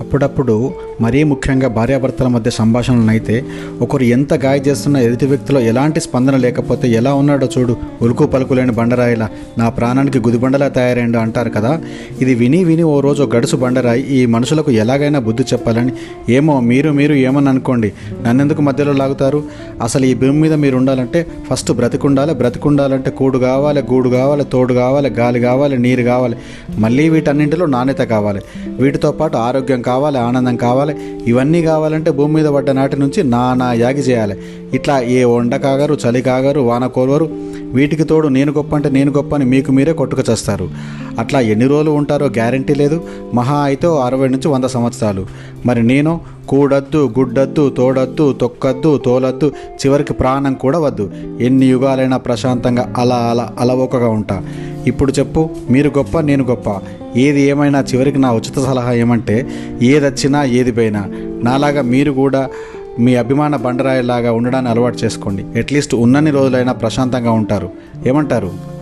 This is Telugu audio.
అప్పుడప్పుడు మరీ ముఖ్యంగా భార్యాభర్తల మధ్య సంభాషణలనైతే ఒకరు ఎంత గాయ చేస్తున్న ఎదుటి వ్యక్తిలో ఎలాంటి స్పందన లేకపోతే ఎలా ఉన్నాడో చూడు ఉలుకు పలుకులేని బండరాయిలా నా ప్రాణానికి గుదిబండలా తయారైండు అంటారు కదా. ఇది విని విని ఓ రోజు గడుసు బండరాయి ఈ మనుషులకు ఎలాగైనా బుద్ధి చెప్పాలని. ఏమో మీరు మీరు ఏమని అనుకోండి. నన్నెందుకు మధ్యలో లాగుతారు? అసలు ఈ భూమి మీద మీరు ఉండాలంటే ఫస్ట్ బ్రతికుండాలి బ్రతికుండాలంటే కూడు కావాలి గూడు కావాలి తోడు కావాలి గాలి కావాలి నీరు కావాలి. మళ్ళీ వీటన్నింటిలో నాణ్యత కావాలి. వీటితో పాటు ఆరోగ్యం కావాలి ఆనందం కావాలి ఇవన్నీ కావాలంటే భూమి మీద పడ్డ నాటి నుంచి నానా యాగి చేయాలి. ఇట్లా ఏ వండ కాగరు చలి కాగరు వాన కోల్వరు. వీటికి తోడు నేను గొప్ప అంటే నేను గొప్ప అని మీకు మీరే కొట్టుకు చేస్తారు. అట్లా ఎన్ని రోజులు ఉంటారో గ్యారంటీ లేదు. మహా అయితే అరవై నుంచి వంద సంవత్సరాలు. మరి నేను కూడద్దు గుడ్డద్దు తోడద్దు తొక్కద్దు తోలద్దు చివరికి ప్రాణం కూడా వద్దు. ఎన్ని యుగాలైనా ప్రశాంతంగా అలా అలా అలవోకగా ఉంటా. ఇప్పుడు చెప్పు మీరు గొప్ప నేను గొప్ప. ఏది ఏమైనా చివరికి నా ఉచిత సలహా ఏమంటే ఏదొచ్చినా ఏది పోయినా నాలాగా మీరు కూడా మీ అభిమాన బండరాయిలాగా ఉండడాన్ని అలవాటు చేసుకోండి. అట్లీస్ట్ ఉన్నన్ని రోజులైనా ప్రశాంతంగా ఉంటారు. ఏమంటారు?